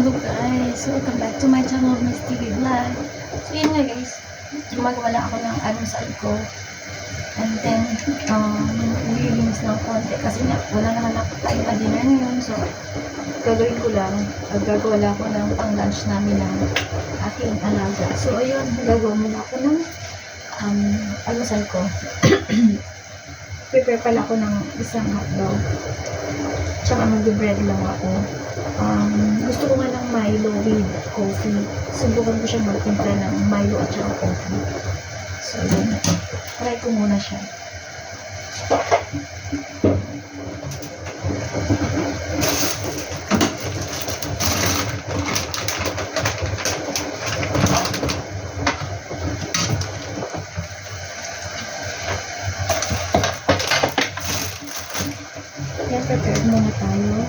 Hello guys! Welcome back to my channel, Miss TV Vlog. So yun nga guys, gumagawa lang ako ng almusal ko. And then, um, nililinis ng konti kasi nga, wala naman ako tayo pa dinner ngayon. So, gagawin ko lang, gagawa lang ako ng pang-lunch namin ng aking alaga. So, ayun, gagawa muna ako ng um, almusal ko. Prepare pala ako ng isang hotdog. Tsaka mag-bread lang ako. Um, gusto ko nga ng Milo with coffee. Subukan ko siya magtimpla ng Milo at saka coffee. So, yun. Try ko muna siya. Yan, prepared muna tayo.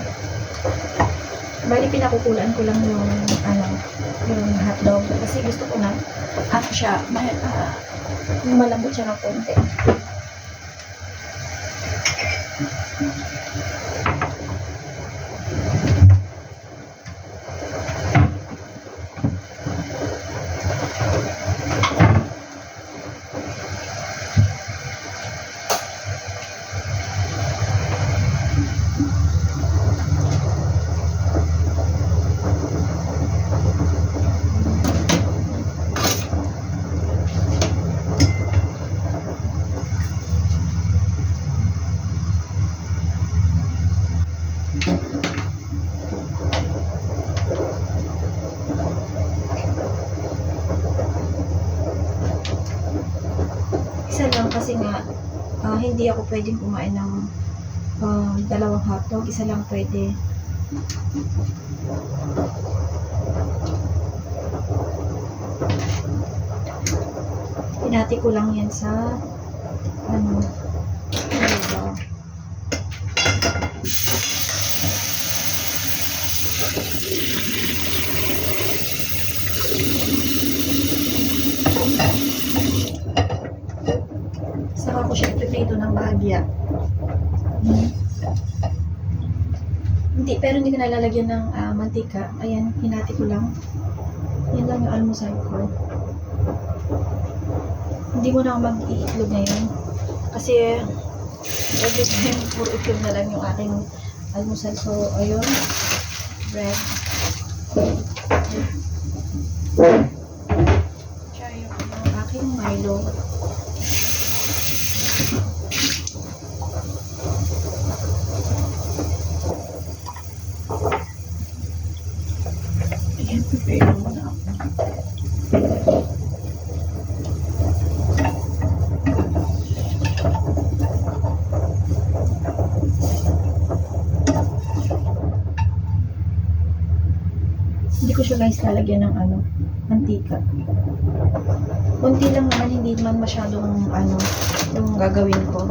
Bali, pinakukulaan ko lang yung, ano, yung hotdog. Kasi gusto ko na, ano siya, may, ah, malambot siya ng konti. Isa lang kasi nga, ah, hindi ako pwedeng kumain ng ah, dalawang hotdog. Isa lang pwede. Pinati ko lang yan sa ano, dalawa. Saka ko siya ipiprito ng bahagya. Hmm. Hindi, ko nalalagyan ng ah, mantika. Ayan, hinati ko lang. Yan lang yung almusal ko. Hindi mo na ako mag-iitlog ngayon. Kasi, every time, puro itlog na lang yung aking almusal. So, ayun. Bread. Tsaka yung, yung aking Milo. Ayan, prepare mo na ako. Hindi ko siya guys lalagyan ng ano, mantika. Kunti lang naman, hindi naman masyadong ano, yung gagawin ko.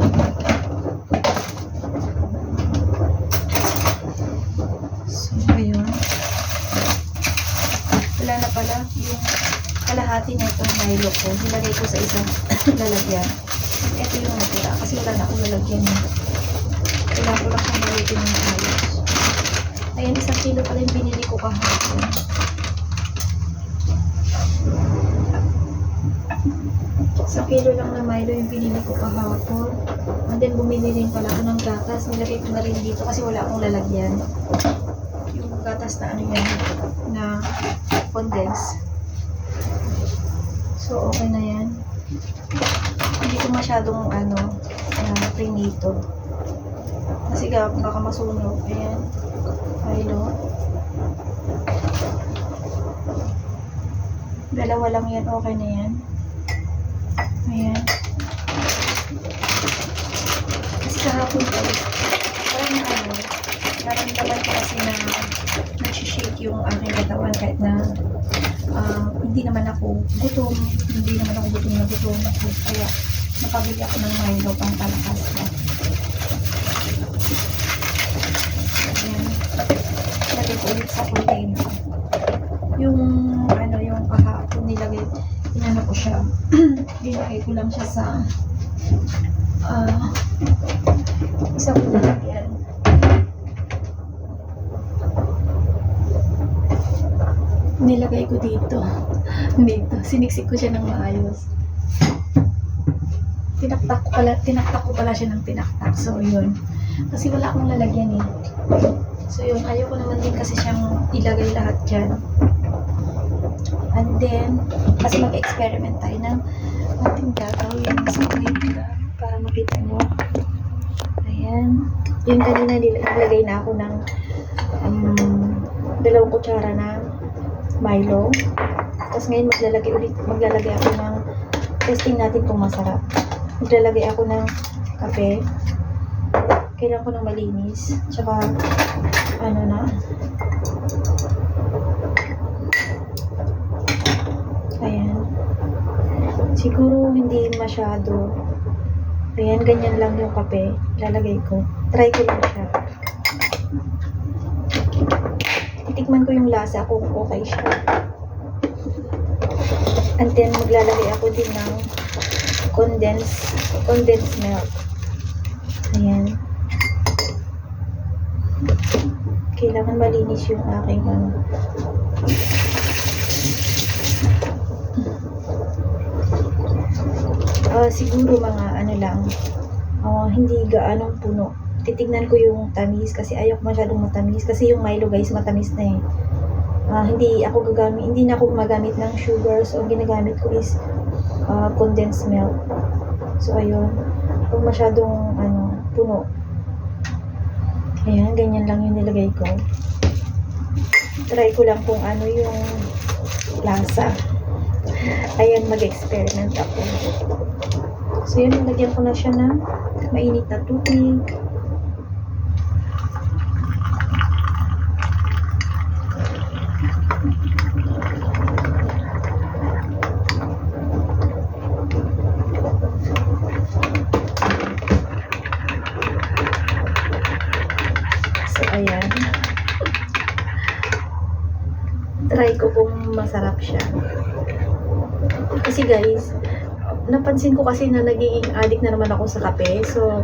So, ayun. Wala na pala yung kalahati na itong Milo ko. Nilagay ko sa isang lalagyan. Ito yung natira kasi wala na akong lalagyan. Kailangan ko lang siyang malitin ng ayos. Ayan, isang kilo pala yung binili ko kahapon. Isang kilo lang na Milo yung binili ko kahapon. And then bumili rin pala ako ng gatas. Nilagay ko na rin dito kasi wala akong lalagyan. Yung gatas na ano yan, na condense. So, okay na yan. Hindi ko masyadong ano, na prinito. Kasi ga- baka masunog. Ayan. Milo. Dalawa lang yan. Okay na yan. Ayan. Kasi kahapon ko, parang na ano, naramdaman ko kasi na nag-shake yung aking katawan kahit na ah, hindi naman ako gutom, hindi naman ako gutom na gutom. Kaya nakabili ako ng Milo pang palakas ko. Ayan. Ko ulit sa container. Yung ano, yung kahapon nilagay, inano ko siya, nilagay ko lang siya sa ah isang lalagyan. Nilagay ko dito. Dito. Siniksik ko siya ng maayos. Tinaktak ko pala, tinaktak ko pala siya ng tinaktak. So, yun. Kasi wala akong lalagyan eh. So, yun. Ayoko naman din kasi siyang ilagay lahat dyan. And then, kasi mag-experiment tayo ng ating gagawin. So, wait lang para makita nyo. Ayan. Yun kanina nil- nilagay na ako ng um, dalawang kutsara na Milo. Tapos ngayon maglalagay ulit, maglalagay ako ng testing natin kung masarap. Maglalagay ako ng kape. Kailangan ko ng malinis. Tsaka, ano na. Ayan. Siguro hindi masyado. Ayan, ganyan lang yung kape. Lalagay ko. Try ko lang siya. Titikman ko yung lasa kung okay siya. And then, maglalagay ako din ng condensed, condensed milk. Ayan. Kailangan malinis yung aking ano. Ah, siguro mga ano lang, ah, hindi gaanong puno. Titignan ko yung tamis kasi ayoko masyadong matamis kasi yung Milo guys matamis na eh. Ah, hindi ako gagamit, hindi na ako gumagamit ng sugar so ang ginagamit ko is ah, condensed milk. So ayun, kung masyadong ano, puno. Ayan, ganyan lang yung nilagay ko. Try ko lang kung ano yung lasa. Ayan, mag-experiment ako. So yun, nilagyan ko na siya ng mainit na tubig. So ayan. Try ko kung masarap siya. Kasi guys, napansin ko kasi na nagiging addict na naman ako sa kape. So,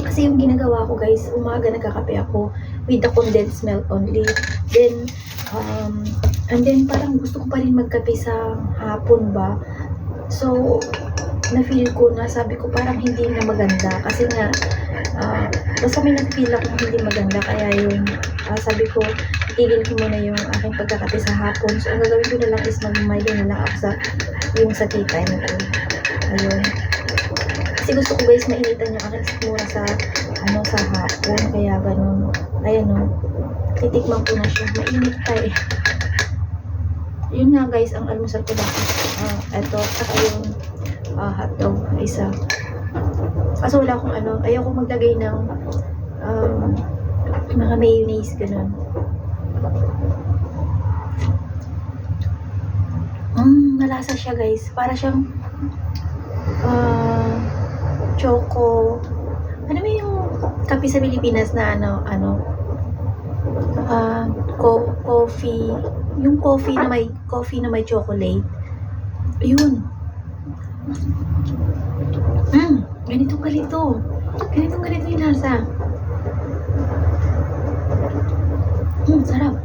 kasi yung ginagawa ko guys, umaga nagkakape ako with the condensed milk only. Then, um, and then parang gusto ko pa rin magkape sa hapon ba. So, na-feel ko na sabi ko parang hindi na maganda. Kasi nga, ah, basta may nag-feel ako hindi maganda. Kaya yung, ah, sabi ko, itigil ko muna yung aking pagkakape sa hapon. So, ang gagawin ko na lang is mag-milo na lang ako sa yung sa tea time ko. Ayun. Kasi gusto ko guys mainitan yung aking sikmura sa ano sa hapon. Kaya ganun. Ayan o. Titikman ko na siya. Mainit pa eh. Yun nga guys, ang almusal ko dati. Ah, eto. Saka yung ah, hotdog. Isa. Kaso wala akong ano. Ayaw ko maglagay ng um, mga mayonnaise. Ganun. Mm, malasa siya guys. Para siyang ah choco. Ano ba yung kape sa Pilipinas na ano, ano, ah co- coffee, yung coffee na may, coffee na may chocolate. Ayun. Mm, ganito. Ganitong ganito yung lasa. Mm, sarap.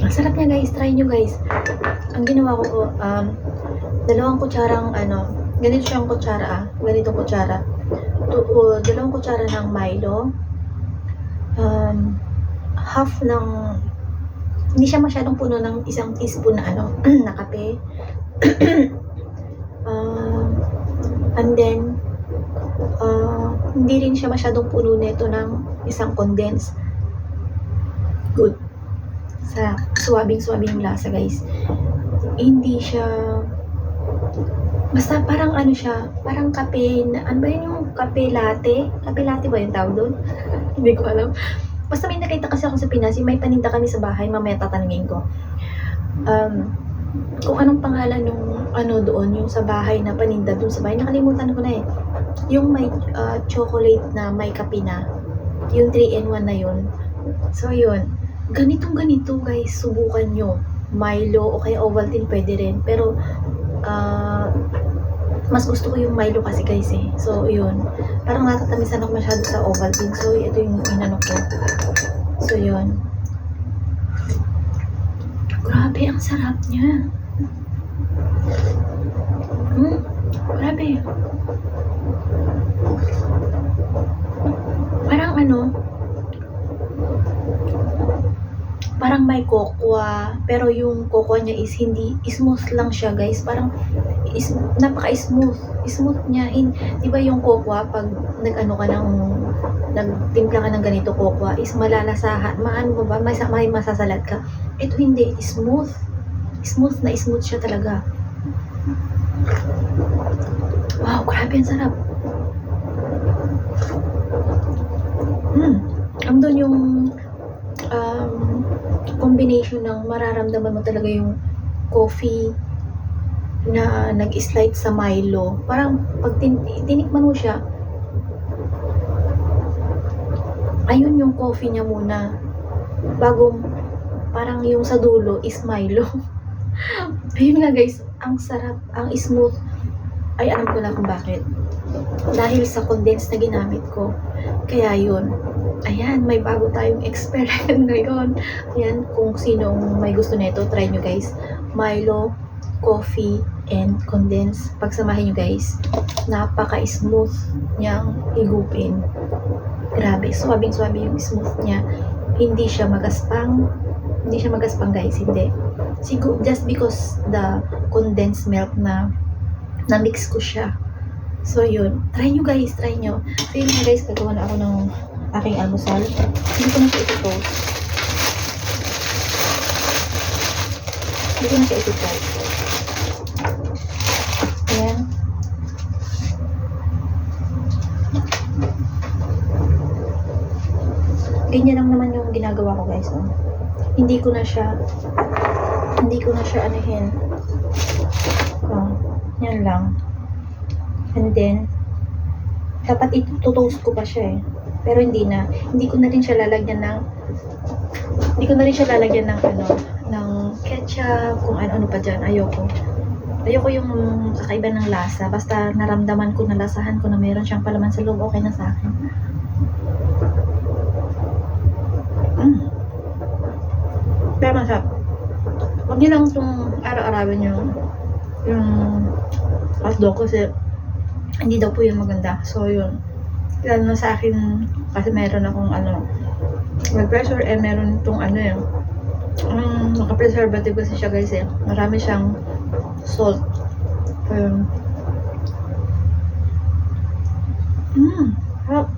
Ang sarap niya guys, try nyo guys. Ang ginawa ko um, dalawang kutsarang ano, ganito siyang kutsara ah, ganitong kutsara. Tu, uh, dalawang kutsara ng Milo. Um, half ng, hindi siya masyadong puno ng isang teaspoon na ano, na kape. and then, uh, hindi rin siya masyadong puno nito ng isang condensed. Good sa suwabing-suwabing yung lasa, guys. Hindi siya basta parang ano siya, parang kape na, ano ba yun yung kape latte? Kape latte ba yung tawag doon? Hindi ko alam. Basta may nakita kasi ako sa Pinas, may paninda kami sa bahay, mamaya tatanungin ko. Um, kung anong pangalan nung ano doon, yung sa bahay na paninda doon sa bahay, nakalimutan ko na eh. Yung may ah, chocolate na may kape na, yung 3-in-1 na yun. So yun, ganitong ganito guys, subukan nyo. Milo o kaya Ovaltine pwede rin. Pero, ah, mas gusto ko yung Milo kasi guys eh. So, yun. Parang natatamisan ako masyado sa Ovaltine. So, ito yung inano ko. So, yun. Grabe, ang sarap niya. Hmm, grabe. Parang ano, parang may cocoa, pero yung cocoa niya is hindi, smooth lang siya guys. Parang is, napaka-smooth. Smooth niya. In, di ba yung cocoa, pag nag-ano ka ng, nagtimpla ka ng ganito cocoa, is malalasahan. Maano mo ba? May, may masasalat ka. Ito hindi. Smooth. Smooth na smooth siya talaga. Wow, grabe ang sarap. Hmm. Andun yung um, combination ng mararamdaman mo talaga yung coffee na nag-slide sa Milo. Parang pag tin- tinikman mo siya, ayun yung coffee niya muna. Bago, parang yung sa dulo is Milo. ayun nga guys, ang sarap, ang smooth. Ay, alam ko na kung bakit. Dahil sa condensed na ginamit ko. Kaya yun. Ayan, may bago tayong experiment ngayon. Ayan, kung sinong may gusto nito, try nyo guys. Milo, coffee, and condensed. Pagsamahin nyo guys, napaka-smooth niyang higupin. Grabe, swabing-swabe yung smooth niya. Hindi siya magaspang. Hindi siya magaspang guys, hindi. Siguro, just because the condensed milk na na-mix ko siya. So, yun. Try nyo guys, try nyo. So, yun nga guys, gagawa na ako ng aking almusal. Hindi ko na siya ito-toast. Hindi ko na siya ito-toast. Ayan. Ganyan lang naman yung ginagawa ko guys. Oh. Hindi ko na siya hindi ko na siya anuhin. Oh, yan lang. And then, dapat itutoast ko pa siya eh. Pero hindi na. Hindi ko na rin siya lalagyan ng hindi ko na rin siya lalagyan ng ano, ng ketchup, kung ano-ano pa dyan. Ayoko. Ayoko yung kakaiba ng lasa. Basta naramdaman ko, nalasahan ko na meron siyang palaman sa loob, okay na sa akin. Mm. Pero masarap. Huwag niyo lang itong araw-arawin yung yung hotdog kasi hindi daw po yun maganda. So, yun. Lalo na sa akin, kasi meron akong ano, may pressure eh, meron itong ano yun. Um, naka-preservative kasi siya guys eh. Marami siyang salt. So, yun. Mmm, harap.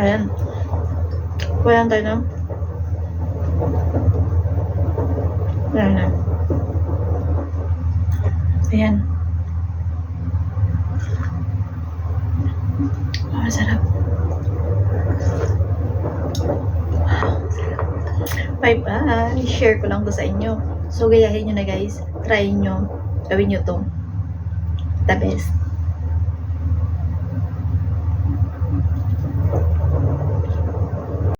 Ayan. Kuya tayo no? Ayan na. Ayan. Oh, sarap. Bye-bye. Share ko lang to sa inyo. So, gayahin nyo na guys. Try nyo. Gawin nyo to. The best.